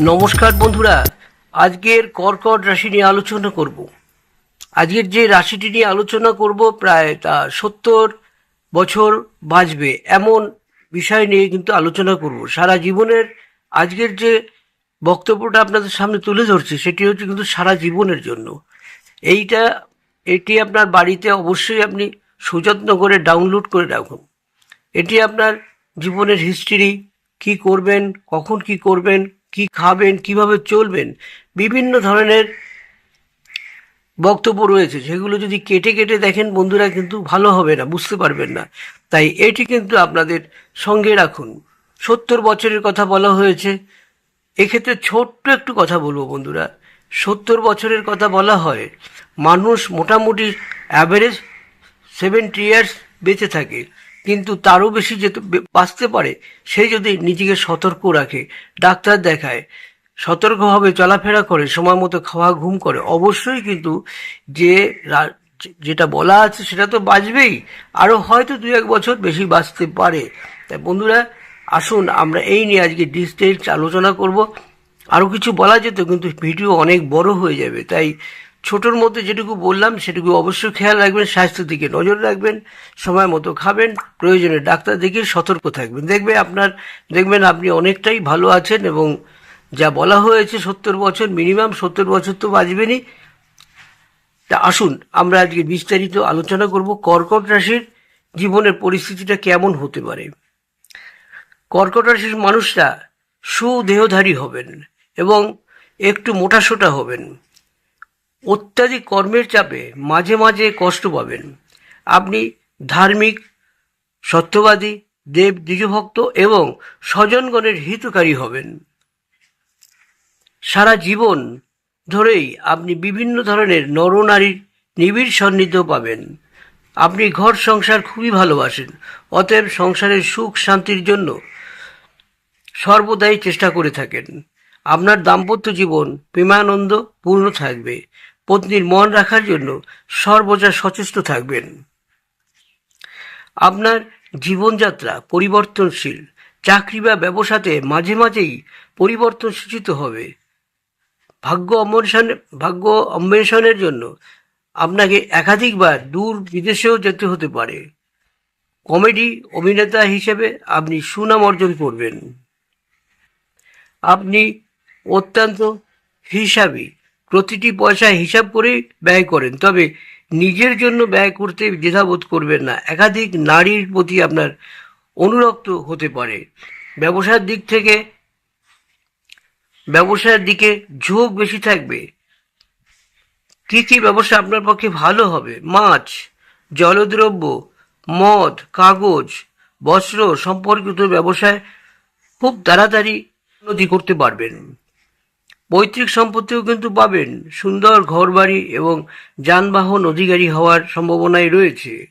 নমস্কার বন্ধুরা, আজকের কর্কট রাশি নিয়ে আলোচনা করব। আজকের যে রাশিটি নিয়ে আলোচনা করব প্রায় তা সত্তর বছর বাঁচবে এমন বিষয় নিয়ে কিন্তু আলোচনা করব। সারা জীবনের আজকের যে বক্তব্যটা আপনাদের সামনে তুলে ধরছি, সেটি হচ্ছে কিন্তু সারা জীবনের জন্য। এইটা, এটি আপনার বাড়িতে অবশ্যই আপনি সযত্ন করে ডাউনলোড করে রাখুন। এটি আপনার জীবনের হিস্ট্রি কি করবেন, কখন কি করবেন কি খাবেন, কীভাবে চলবেন, বিভিন্ন ধরনের বক্তব্য রয়েছে। সেগুলো যদি কেটে কেটে দেখেন বন্ধুরা কিন্তু ভালো হবে না, বুঝতে পারবেন না। তাই এটি কিন্তু আপনাদের সঙ্গে রাখুন। সত্তর বছরের কথা বলা হয়েছে। এক্ষেত্রে ছোট্ট একটু কথা বলব বন্ধুরা। সত্তর বছরের কথা বলা হয়, মানুষ মোটামুটি অ্যাভারেজ সেভেন্টি ইয়ার্স বেঁচে থাকে। কিন্তু তারও বেশি যেতে বাঁচতে পারে, সে যদি নিজেকে সতর্ক রাখে, ডাক্তার দেখায়, সতর্কভাবে চলাফেরা করে, সময় মতো খাওয়া, ঘুম করে, অবশ্যই কিন্তু যে যেটা বলা আছে সেটা তো বাঁচবেই। আরও হয়তো দু এক বছর বেশি বাঁচতে পারে। তাই বন্ধুরা, আসুন আমরা এই নিয়ে আজকে ডিটেলস আলোচনা করব। আরও কিছু বলা যেত, কিন্তু ভিডিও অনেক বড় হয়ে যাবে। তাই ছোটোর মধ্যে যেটুকু বললাম, সেটুকু অবশ্যই খেয়াল রাখবেন স্বাস্থ্যের দিকে নজর রাখবেন, সময় মতো খাবেন, প্রয়োজনে ডাক্তার দেখে সতর্ক থাকবেন। দেখবে আপনার, দেখবেন আপনি অনেকটাই ভালো আছেন এবং যা বলা হয়েছে সত্তর বছর, মিনিমাম সত্তর বছর তো বাঁচবেনই। তা আসুন, আমরা আজকে বিস্তারিত আলোচনা করব কর্কট রাশির জীবনের পরিস্থিতিটা কেমন হতে পারে। কর্কট রাশির মানুষরা সুদেহধারী হবেন এবং একটু মোটাসোটা হবেন। অত্যাধিক কর্মের চাপে মাঝে মাঝে কষ্ট পাবেন। আপনি ধার্মিক, সত্যবাদী, দেব দ্বিজভক্ত এবং স্বজনগণের হিতকারী হবেন। সারা জীবন ধরেই আপনি বিভিন্ন ধরনের নরনারীর নিবিড় সান্নিধ্য পাবেন। আপনি ঘর সংসার খুবই ভালোবাসেন, অতএব সংসারের সুখ শান্তির জন্য সর্বদাই চেষ্টা করে থাকেন। আপনার দাম্পত্য জীবন প্রেমানন্দ পূর্ণ থাকবে। পত্নীর মন রাখার জন্য সর্বদা সচেষ্ট থাকবেন। আপনার জীবনযাত্রা পরিবর্তনশীল, চাকরি বা ব্যবসাতে মাঝে মাঝেই পরিবর্তন সূচিত হবে। ভাগ্য অন্বেষণ, ভাগ্য অন্বেষণের জন্য আপনাকে একাধিকবার দূর বিদেশেও যেতে হতে পারে। কমেডি অভিনেতা হিসেবে আপনি সুনাম অর্জন করবেন। আপনি অত্যন্ত হিসাবী। প্রতিটি পয়সা হিসাব করেই ব্যয় করেন। তবে নিজের জন্য ব্যয় করতে দ্বিধাবোধ করবেন না। একাধিক নারীর প্রতি আপনার অনুরক্ত হতে পারে। ব্যবসার দিক থেকে, ব্যবসার দিকে ঝোঁক বেশি থাকবে। কি কি ব্যবসা আপনার পক্ষে ভালো হবে? মাছ, জলদ্রব্য, মদ, কাগজ, বস্ত্র সম্পর্কিত ব্যবসায় খুব তাড়াতাড়ি উন্নতি করতে পারবেন। পৈতৃক সম্পত্তিও কিন্তু পাবেন। সুন্দর ঘরবাড়ি এবং যানবাহন অধিকারী হওয়ার সম্ভাবনাই রয়েছে।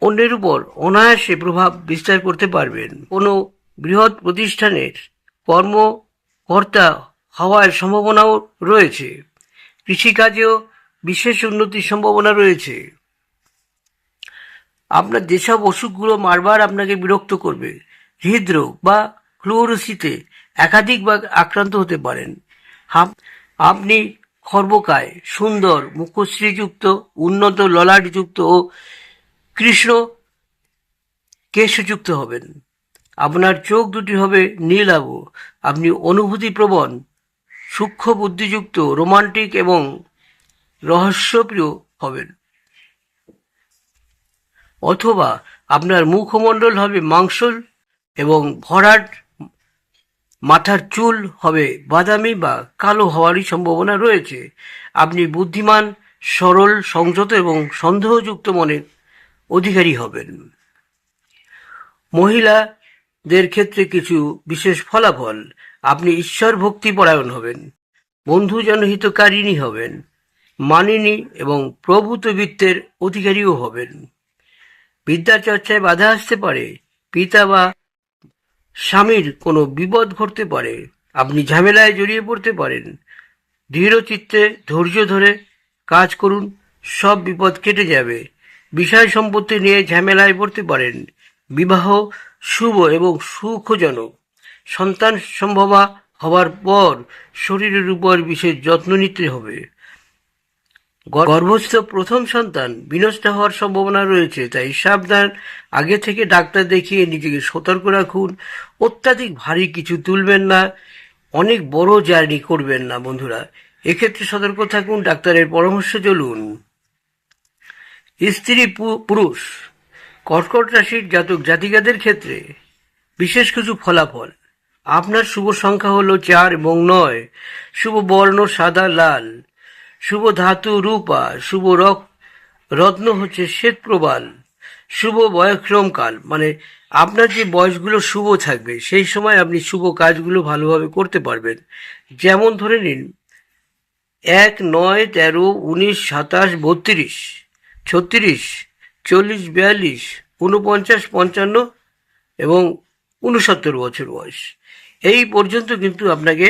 অন্যের উপর অনায়াসে প্রভাব বিস্তার করতে পারবেন। কোনো বৃহৎ প্রতিষ্ঠানের কর্মকর্তা হওয়ার সম্ভাবনাও রয়েছে। কৃষিকাজেও বিশেষ উন্নতির সম্ভাবনা রয়েছে। আপনার যেসব অসুখগুলো মারবার আপনাকে বিরক্ত করবে, হৃদরোগ বা ক্লোরোসিতে একাধিকবার আক্রান্ত হতে পারেন। আপনি খর্বকায় সুন্দর মুখশ্রীযুক্ত, উন্নত ললাটযুক্ত ও কৃষ্ণ কেশযুক্ত হবেন। আপনার চোখ দুটি হবে নীলাভ আপনি অনুভূতিপ্রবণ, সূক্ষ্ম বুদ্ধিযুক্ত, রোমান্টিক এবং রহস্যপ্রিয় হবেন। অথবা আপনার মুখমণ্ডল হবে মাংসল এবং ভরাট মাথার চুল হবে বাদামি বা কালো হওয়ারই সম্ভাবনা রয়েছে। আপনি বুদ্ধিমান, সরল, সংযত এবং সন্দেহযুক্ত মনের অধিকারী হবেন। মহিলাদের ক্ষেত্রে কিছু বিশেষ ফলাফল। আপনি ঈশ্বর ভক্তি পরায়ণ হবেন, বন্ধু জনহিতকারিণী হবেন, মানিনী এবং প্রভূতবিত্তের অধিকারীও হবেন। বিদ্যা চর্চায় বাধা আসতে পারে, পিতা বা স্বামীর কোনো বিপদ ঘটতে পারে, আপনি ঝামেলায় জড়িয়ে পড়তে পারেন। দৃঢ়চিত্তে ধৈর্য ধরে কাজ করুন, সব বিপদ কেটে যাবে। বিষয় সম্পত্তি নিয়ে ঝামেলায় পড়তে পারেন। বিবাহ শুভ এবং সুখজনক। সন্তান সম্ভবা হওয়ার পর শরীরের উপর বিশেষ যত্ন নিতে হবে। গর্ভস্থ প্রথম সন্তান বিনষ্ট হওয়ার সম্ভাবনা রয়েছে, তাই সাবধান। আগে থেকে ডাক্তার দেখিয়ে নিজেকে সতর্ক রাখুন। অত্যাধিক ভারী কিছু তুলবেন না। অনেক বড় জার্নি করবেন না, বন্ধুরা। এক্ষেত্রে সতর্ক থাকুন, ডাক্তারের পরামর্শ চলুন। স্ত্রী পুরুষ, কর্কট রাশির জাতক জাতিকাদের ক্ষেত্রে বিশেষ কিছু ফলাফল। আপনার শুভ সংখ্যা হলো চার এবং নয়। শুভ বর্ণ সাদা, লাল। শুভ ধাতু রূপা, শুভ রত্ন হচ্ছে শ্বেত প্রবাল শুভ বয়ক্রম কাল। মানে আপনার যে বয়সগুলো শুভ থাকবে, সেই সময় আপনি শুভ কাজগুলো ভালোভাবে করতে পারবেন। যেমন ধরে নিন, এক নয় তেরো উনিশ সাতাশ বত্রিশ, ছত্রিশ চল্লিশ বিয়াল্লিশ উনপঞ্চাশ পঞ্চান্ন এবং উনসত্তর বছর বয়স। এই পর্যন্ত কিন্তু আপনাকে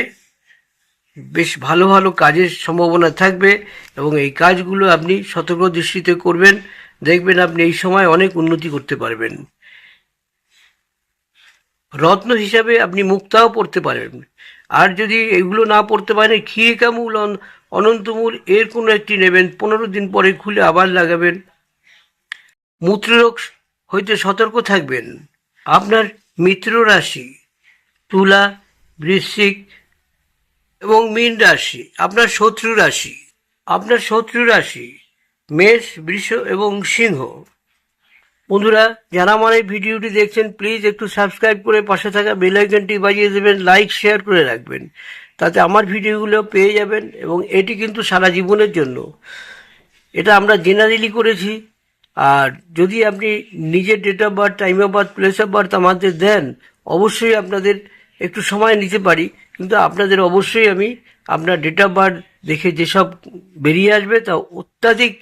বেশ ভালো ভালো কাজের সম্ভাবনা থাকবে এবং এই কাজগুলো আপনি সতর্ক দৃষ্টিতে করবেন। দেখবেন আপনি এই সময় অনেক উন্নতি করতে পারবেন। রত্ন হিসাবে আপনি মুক্তাও পড়তে পারেন। আর যদি এগুলো না পড়তে পারেন, ক্ষীরিকামূল অন- অনন্তমূল এর কোনো একটি নেবেন, পনেরো দিন পরে খুলে আবার লাগাবেন। মূত্ররোগ হইতে সতর্ক থাকবেন। আপনার মিত্র রাশি তুলা, বৃশ্চিক এবং মীন রাশি, আপনার শত্রু রাশি, আপনার শত্রু রাশি, মেষ, বৃষ এবং সিংহ। বন্ধুরা, যারা আমার এই ভিডিওটি দেখছেন প্লিজ একটু সাবস্ক্রাইব করে পাশে থাকা বেল আইকনটি বাজিয়ে দেবেন লাইক শেয়ার করে রাখবেন। তাতে আমার ভিডিওগুলো পেয়ে যাবেন এবং এটি কিন্তু সারা জীবনের জন্য। এটা আমরা জেনারেলি করেছি। আর যদি আপনি নিজের date of birth time of birth place of birth আমাদের দেন, অবশ্যই আপনাদের একটু সময় নিতে পারি, কিন্তু আপনাদের অবশ্যই আমি আপনার ডেট অফ বার্থ দেখে যেসব বেরিয়ে আসবে তা অত্যাধিক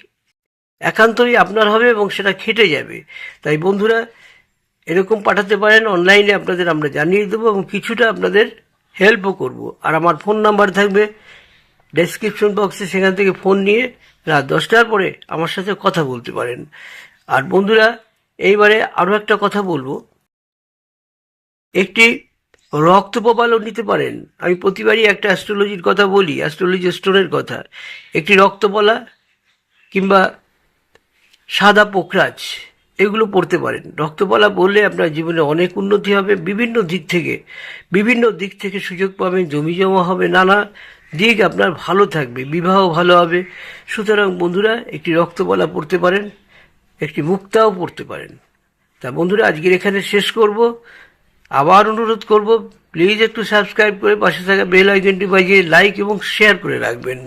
একান্তই আপনার হবে এবং সেটা খেটে যাবে। তাই বন্ধুরা, এরকম পাঠাতে পারেন অনলাইনে আপনাদের আমরা জানিয়ে দেবো এবং কিছুটা আপনাদের হেল্পও করব। আর আমার ফোন নাম্বার থাকবে ডেসক্রিপশন বক্সে সেখান থেকে ফোন নিয়ে রাত দশটার পরে আমার সাথে কথা বলতে পারেন। আর বন্ধুরা, এইবারে আরও একটা কথা বলব। একটি রক্ত প্রবালও নিতে পারেন। আমি প্রতিবারই একটা অ্যাস্ট্রোলজির কথা বলি অ্যাস্ট্রোলজি স্টোনের কথা। একটি রক্তপলা কিংবা সাদা পোখরাজ, এগুলো পড়তে পারেন। রক্তপালা বললে আপনার জীবনে অনেক উন্নতি হবে, বিভিন্ন দিক থেকে, বিভিন্ন দিক থেকে সুযোগ পাবেন, জমি জমা হবে, নানা দিক আপনার ভালো থাকবে, বিবাহ ভালো হবে। সুতরাং বন্ধুরা, একটি রক্তপালা পড়তে পারেন, একটি মুক্তাও পড়তে পারেন। তা বন্ধুরা, আজকের এখানে শেষ করব। আবার অনুরোধ করব প্লিজ একটু সাবস্ক্রাইব করে পাশে থাকা বেল আইকনটি বাজিয়ে লাইক এবং শেয়ার করে রাখবেন।